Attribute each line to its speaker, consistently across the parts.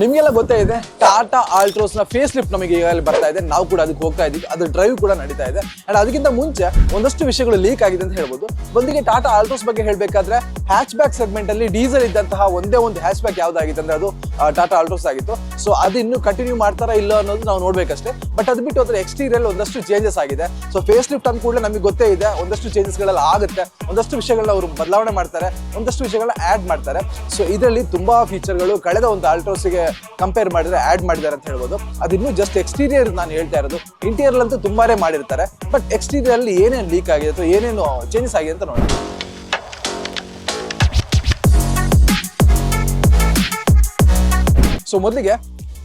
Speaker 1: ನಿಮಗೆಲ್ಲ ಗೊತ್ತೇ ಇದೆ ಟಾಟಾ ಆಲ್ಟ್ರೋಸ್ನ ಫೇಸ್ ಲಿಫ್ಟ್ ನಮಗೆ ಈಗಾಗಲೇ ಬರ್ತಾ ಇದೆ. ನಾವು ಕೂಡ ಅದಕ್ಕೆ ಹೋಗ್ತಾ ಇದ್ದೀವಿ ಅದು ಡ್ರೈವ್ ಕೂಡ ನಡೀತಾ ಇದೆ. ಅಂಡ್ ಅದಕ್ಕಿಂತ ಮುಂಚೆ ಒಂದಷ್ಟು ವಿಷಯಗಳು ಲೀಕ್ ಆಗಿದೆ ಅಂತ ಹೇಳ್ಬೋದು. ಬಂದಿಗೆ ಟಾಟಾ ಆಲ್ಟ್ರೋಸ್ ಬಗ್ಗೆ ಹೇಳಬೇಕಾದ್ರೆ ಹ್ಯಾಚ್ ಬ್ಯಾಕ್ ಸೆಗ್ಮೆಂಟ್ ಅಲ್ಲಿ ಡೀಸೆಲ್ ಇದ್ದಂತಹ ಒಂದೇ ಒಂದು ಹ್ಯಾಚ್ ಬ್ಯಾಕ್ ಯಾವ್ದಾಗಿತ್ತು ಅಂದ್ರೆ ಅದು ಟಾಟಾ ಆಲ್ಟ್ರೋಸ್ ಆಗಿತ್ತು. ಸೊ ಅದು ಇನ್ನು ಕಂಟಿನ್ಯೂ ಮಾಡ್ತಾರಾ ಇಲ್ಲ ಅನ್ನೋದು ನಾವು ನೋಡ್ಬೇಕಷ್ಟೇ. ಬಟ್ ಅದು ಬಿಟ್ಟು ಅದ್ರ ಎಕ್ಸ್ಟೀರಿಯರ್ ಒಂದಷ್ಟು ಚೇಂಜಸ್ ಆಗಿದೆ. ಸೊ ಫೇಸ್ ಲಿಫ್ಟ್ ಅಂದ ಕೂಡಲೇ ನಮಗೆ ಗೊತ್ತೇ ಇದೆ. ಒಂದಷ್ಟು ಚೇಂಜಸ್ ಗಳೆಲ್ಲ ಆಗುತ್ತೆ. ಒಂದಷ್ಟು ವಿಷಯಗಳನ್ನ ಅವರು ಬದಲಾವಣೆ ಮಾಡ್ತಾರೆ. ಒಂದಷ್ಟು ವಿಷಯಗಳನ್ನ ಆಡ್ ಮಾಡ್ತಾರೆ. ಸೊ ಇದರಲ್ಲಿ ತುಂಬಾ ಫೀಚರ್ಗಳು ಕಳೆದ ಒಂದು ಆಲ್ಟ್ರೋಸ್ಗೆ ಕಂಪೇರ್ ಮಾಡಿದ್ರೆ ಆಡ್ ಮಾಡಿದ್ದಾರೆ ಅಂತ ಹೇಳ್ಬೋದು. ಅದಿನ್ನೂ ಜಸ್ಟ್ ಎಕ್ಸ್ಟೀರಿಯರ್ ನಾನು ಹೇಳ್ತಾ ಇರೋದು. ಇಂಟೀರಿಯರ್ ಅಂತೂ ತುಂಬಾನೇ ಮಾಡಿರ್ತಾರೆ. ಬಟ್ ಎಕ್ಸ್ಟೀರಿಯರ್ ಅಲ್ಲಿ ಏನೇನು ಲೀಕ್ ಆಗಿದೆ ಅಥವಾ ಏನೇನು ಚೇಂಜಸ್ ಆಗಿದೆ ಅಂತ ನೋಡೋಣ. ಸೊ ಮೊದಲಿಗೆ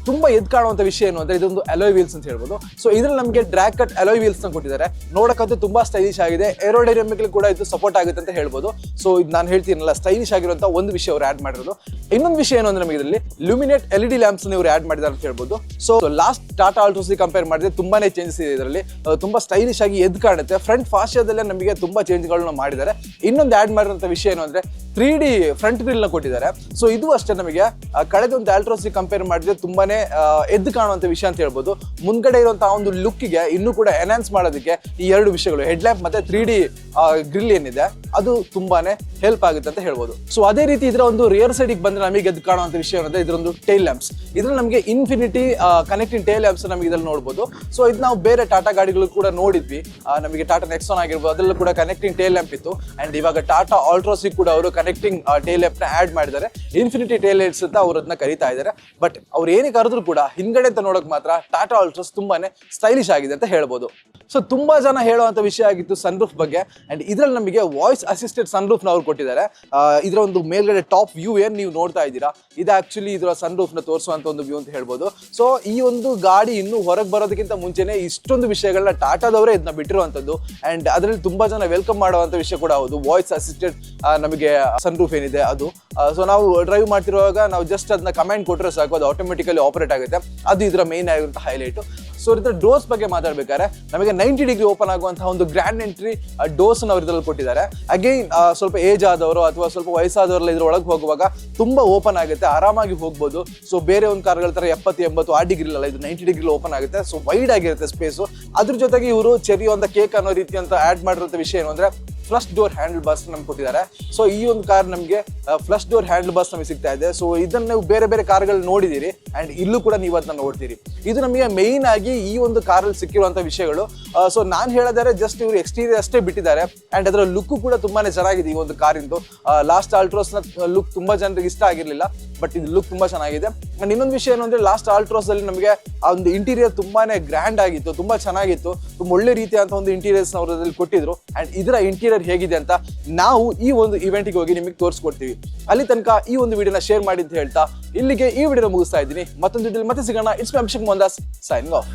Speaker 1: ತುಂಬಾ ಎದ್ ಕಾಣುವಂತ ವಿಷಯ ಏನು ಅಂದ್ರೆ ಇದೊಂದು ಅಲೋಯ್ ವೀಲ್ಸ್ ಅಂತ ಹೇಳ್ಬೋದು. ಸೊ ಇದ್ರಲ್ಲಿ ನಮಗೆ ಡ್ರ್ಯಾಗ್ ಕಟ್ ಅಲೋಯ್ ವೀಲ್ಸ್ನ ಕೊಟ್ಟಿದ್ದಾರೆ. ನೋಡಕ್ಕಂತೂ ತುಂಬಾ ಸ್ಟೈಲಿಶ್ ಆಗಿದೆ. ಏರೋಡೈನಮಿಕ್ ಕೂಡ ಇದು ಸಪೋರ್ಟ್ ಆಗುತ್ತೆ ಅಂತ ಹೇಳ್ಬೋದು. ಸೊ ಇದು ನಾನು ಹೇಳ್ತೀನಲ್ಲ ಸ್ಟೈಲಿಶ್ ಆಗಿರುವಂಥ ಒಂದು ವಿಷಯ ಅವ್ರು ಆಡ್ ಮಾಡಿರೋದು. ಇನ್ನೊಂದು ವಿಷಯ ಏನು ಅಂದ್ರೆ ನಮಗೆ ಇದರಲ್ಲಿ ಲ್ಯೂಮಿನೇಟ್ ಎಲ್ ಡಿ ಲ್ಯಾಂಪ್ಸ್ ಇವರು ಆಡ್ ಮಾಡಿದ್ದಾರೆ ಅಂತ ಹೇಳ್ಬೋದು. So last Tata Altroz compare ಮಾಡಿದ್ರೆ ತುಂಬಾನೇ ಚೇಂಜಸ್ ಇದೆ ಇದರಲ್ಲಿ. ತುಂಬಾ ಸ್ಟೈಲಿಶ್ ಆಗಿ ಎದ್ದು ಕಾಣುತ್ತೆ. ಫ್ರಂಟ್ ಫಾಸ್ಟಿಯಾದಲ್ಲೇ ನಮಗೆ ತುಂಬಾ ಚೇಂಜ್ಗಳನ್ನ ಮಾಡಿದ್ದಾರೆ. ಇನ್ನೊಂದು ಆಡ್ ಮಾಡಿರೋಂಥ ವಿಷಯ ಏನು ಅಂದರೆ ತ್ರೀ ಡಿ ಫ್ರಂಟ್ ಗ್ರಿಲ್ನ ಕೊಟ್ಟಿದ್ದಾರೆ. ಸೊ ಇದು ಅಷ್ಟೇ ನಮಗೆ ಕಳೆದ ಒಂದು ಆಲ್ಟ್ರೋಸ್ ಕಂಪೇರ್ ಮಾಡಿದ್ರೆ ತುಂಬಾನೇ ಎದ್ದು ಕಾಣುವಂತ ವಿಷಯ ಅಂತ ಹೇಳ್ಬೋದು. ಮುಂದ್ಗಡೆ ಇರುವಂತಹ ಒಂದು ಲುಕ್ಕಿಗೆ ಇನ್ನೂ ಕೂಡ ಎನ್ಹಾನ್ಸ್ ಮಾಡೋದಕ್ಕೆ ಈ ಎರಡು ವಿಷಯಗಳು. ಹೆಡ್ ಲ್ಯಾಂಪ್ ಮತ್ತೆ ತ್ರೀ ಡಿ ಗ್ರಿಲ್ ಏನಿದೆ, ಅದು ತುಂಬಾನೇ ಹೆಲ್ಪ್ ಆಗುತ್ತೆ ಅಂತ ಹೇಳ್ಬೋದು. ಸೊ ಅದೇ ರೀತಿ ಇದರ ಒಂದು ರಿಯರ್ ಸೈಡ್ ಬಂದ್ರೆ ನಮಗೆ ಎದ್ದು ಕಾಣುವಂತ ವಿಷಯ ಏನಂದ್ರೆ ಇದರೊಂದು ಟೈಲ್ ಲ್ಯಾಂಪ್ಸ್ ಇದ್ರಲ್ಲಿ ನಮಗೆ ಇನ್ಫಿನಿಟಿ ಕನೆಕ್ಟಿಂಗ್ ಟೈಲ್ ಲ್ಯಾಂಪ್ಸ್ ನಮಗೆ ಇದ್ರಲ್ಲಿ ನೋಡಬಹುದು ಸೊ ಇದು ನಾವು ಬೇರೆ ಟಾಟಾ ಗಾಡಿಗಳು ಕೂಡ ನೋಡಿದ್ವಿ. ನಮಗೆ ಟಾಟಾ ನೆಕ್ಸಾನ್ ಆಗಿರ್ಬೋದು, ಅದರಲ್ಲೂ ಕೂಡ ಕನೆಕ್ಟಿಂಗ್ ಟೈಲ್ ಲ್ಯಾಂಪ್ ಇತ್ತು. ಅಂಡ್ ಇವಾಗ ಟಾಟಾ ಆಲ್ಟ್ರೋಸಿ ಕೂಡ ಅವರು ಕನೆಕ್ಟಿಂಗ್ ಟೈಲ್ ಲ್ಯಾಂಪ್ನ ಆಡ್ ಮಾಡಿದ್ದಾರೆ. ಇನ್ಫಿನಿಟಿ ಟೈಲ್ ಲೈಟ್ಸ್ ಅಂತ ಅವರು ಅದನ್ನ ಕರಿತಾ ಇದ್ದಾರೆ. ಬಟ್ ಅವ್ರು ಏನೇ ಕರೆದ್ರು ಕೂಡ ಹಿಂದ್ಗಡೆ ಅಂತ ನೋಡಕ್ ಮಾತ್ರ ಟಾಟಾ ಆಲ್ಟ್ರೋಸ್ ತುಂಬಾನೇ ಸ್ಟೈಲಿಶ್ ಆಗಿದೆ ಅಂತ ಹೇಳ್ಬೋದು. ಸೊ ತುಂಬಾ ಜನ ಹೇಳುವಂತ ವಿಷಯ ಆಗಿತ್ತು ಸನ್ರೂಫ್ ಬಗ್ಗೆ. ಅಂಡ್ ಇದ್ರಲ್ಲಿ ನಮಗೆ ವಾಯ್ಸ್ ಅಸಿಸ್ಟೆಡ್ ಸನ್ರೂಫ್ ನ ಅವ್ರು ಕೊಟ್ಟಿದ್ದಾರೆ. ಇದರ ಒಂದು ಮೇಲ್ಗಡೆ ಟಾಪ್ ವ್ಯೂ ಏನು ನೀವು ನೋಡ್ತಾ ಇದ್ದೀರಾ? ಇದು ಆಕ್ಚುಲಿ ಇದರ ಸನ್ರೂಫ್ನ ನ ತೋರಿಸುವಂತ ಒಂದು ವ್ಯೂ ಅಂತ ಹೇಳ್ಬೋದು. ಸೊ ಈ ಒಂದು ಗಾಡಿ ಇನ್ನು ಹೊರಗೆ ಬರೋದಕ್ಕಿಂತ ಮುಂಚೆನೆ ಇಷ್ಟೊಂದು ವಿಷಯಗಳನ್ನ ಟಾಟಾದವರೇ ಇದನ್ನ ಬಿಟ್ಟಿರುವಂಥದ್ದು. ಅಂಡ್ ಅದರಲ್ಲಿ ತುಂಬಾ ಜನ ವೆಲ್ಕಮ್ ಮಾಡುವಂತ ವಿಷಯ ಕೂಡ ಹೌದು. ವಾಯ್ಸ್ ಅಸಿಸ್ಟೆಡ್ ನಮಗೆ ಸನ್ರೂಫ್ ಏನಿದೆ ಅದು. ಸೊ ನಾವು ಡ್ರೈವ್ ಮಾಡ್ತಿರುವಾಗ ನಾವು ಜಸ್ಟ್ ಅದನ್ನ ಕಮೆಂಟ್ ಕೊಟ್ಟರೆ ಸಾಕು. ಅದು ಆಟೋಮೆಟಿಕಲಿ ಆಪರೇಟ್ ಆಗುತ್ತೆ. ಅದು ಇದರ ಮೇನ್ ಆಗಿರುವಂಥ ಹೈಲೈಟ್ ಸೊ ಇದ್ರ ಡೋರ್ಸ್ ಬಗ್ಗೆ ಮಾತಾಡ್ಬೇಕಾದ್ರೆ ನಮಗೆ ನೈಂಟಿ ಡಿಗ್ರಿ ಓಪನ್ ಆಗುವಂತಹ ಒಂದು ಗ್ರ್ಯಾಂಡ್ ಎಂಟ್ರಿ ಡೋರ್ಸ್ ಅವ್ರ ಇದ್ರಲ್ಲಿ ಕೊಟ್ಟಿದ್ದಾರೆ. ಅಗೈನ್ ಸ್ವಲ್ಪ ಏಜ್ ಆದವರು ಅಥವಾ ಸ್ವಲ್ಪ ವಯಸ್ಸಾದವರೆಲ್ಲ ಇದ್ರ ಒಳಗೆ ಹೋಗುವಾಗ ತುಂಬಾ ಓಪನ್ ಆಗುತ್ತೆ, ಆರಾಮಾಗಿ ಹೋಗ್ಬೋದು. ಸೊ ಬೇರೆ ಒಂದು ಕಾರ್ಗಳ ತರ ಎಪ್ಪತ್ತು, ಎಂಬತ್ತು, ಆ ಡಿಗ್ರಿ ಅಲ್ಲ, ಇದು ನೈಂಟಿ ಡಿಗ್ರಿ ಓಪನ್ ಆಗುತ್ತೆ. ಸೊ ವೈಡ್ ಆಗಿರುತ್ತೆ ಸ್ಪೇಸು ಅದ್ರ ಜೊತೆಗೆ ಇವರು ಚೆರಿ ಒಂದು ಕೇಕ್ ಅನ್ನೋ ರೀತಿ ಅಂತ ಆಡ್ ಮಾಡಿರೋ ವಿಷಯ ಏನು ಅಂದ್ರೆ ಫ್ಲಶ್ ಡೋರ್ ಹ್ಯಾಂಡಲ್ ಬಾರ್ಸ್ ನಮ್ಗೆ ಕೊಟ್ಟಿದ್ದಾರೆ. ಸೊ ಈ ಒಂದು ಕಾರ್ ನಮಗೆ ಫ್ಲಶ್ ಡೋರ್ ಹ್ಯಾಂಡಲ್ ಬಾರ್ಸ್ ನಮಗೆ ಸಿಗ್ತಾ ಇದೆ. ಸೊ ಇದನ್ನ ನೀವು ಬೇರೆ ಬೇರೆ ಕಾರ್ಗಳು ನೋಡಿದಿರಿ. ಅಂಡ್ ಇಲ್ಲೂ ಕೂಡ ನೀವು ಅದನ್ನ ನೋಡ್ತೀರಿ. ಇದು ನಮಗೆ ಮೇಯ್ನ್ ಆಗಿ ಈ ಒಂದು ಕಾರಲ್ಲಿ ಸಿಕ್ಕಿರುವಂತ ವಿಷಯಗಳು. ಸೊ ನಾನು ಹೇಳೋದಾದ್ರೆ ಜಸ್ಟ್ ಇವರು ಎಕ್ಸ್ಟೀರಿಯರ್ ಅಷ್ಟೇ ಬಿಟ್ಟಿದ್ದಾರೆ. ಅಂಡ್ ಅದರ ಲುಕ್ ಕೂಡ ತುಂಬಾನೇ ಚೆನ್ನಾಗಿದೆ ಈ ಒಂದು ಕಾರಿಂದು ಲಾಸ್ಟ್ ಆಲ್ಟ್ರೋಸ್ನ ಲುಕ್ ತುಂಬಾ ಜನರಿಗೆ ಇಷ್ಟ ಆಗಿರ್ಲಿಲ್ಲ. ಬಟ್ ಇದು ಲುಕ್ ತುಂಬಾ ಚೆನ್ನಾಗಿದೆ. ಅಂಡ್ ಇನ್ನೊಂದು ವಿಷಯ ಏನು ಅಂದ್ರೆ ಲಾಸ್ಟ್ ಆಲ್ಟ್ರೋಸ್ ಅಲ್ಲಿ ನಮಗೆ ಆ ಒಂದು ಇಂಟೀರಿಯರ್ ತುಂಬಾನೇ ಗ್ರ್ಯಾಂಡ್ ಆಗಿತ್ತು, ತುಂಬಾ ಚೆನ್ನಾಗಿತ್ತು, ತುಂಬ ಒಳ್ಳೆ ರೀತಿಯಾದಂತಹ ಒಂದು ಇಂಟೀರಿಯರ್ಸ್ ಅವರಲ್ಲಿ ಕೊಟ್ಟಿದ್ರು. ಅಂಡ್ ಇದರ ಇಂಟೀರಿಯರ್ ಹೇಗಿದೆ ಅಂತ ನಾವು ಈ ಒಂದು ಇವೆಂಟ್ಗೆ ಹೋಗಿ ನಿಮಗೆ ತೋರಿಸ್ಕೊಡ್ತೀವಿ. ಅಲ್ಲಿ ತನಕ ಈ ಒಂದು ವಿಡಿಯೋನ ಶೇರ್ ಮಾಡಿ ಅಂತ ಹೇಳ್ತಾ ಇಲ್ಲಿಗೆ ಈ ವಿಡಿಯೋನ ಮುಗಿಸ್ತಾ ಇದ್ದೀನಿ. ಮತ್ತೊಂದು ವಿಡಿಯೋ ಮತ್ತೆ ಸಿಗೋಣ. It's Abhishek Mondas sign off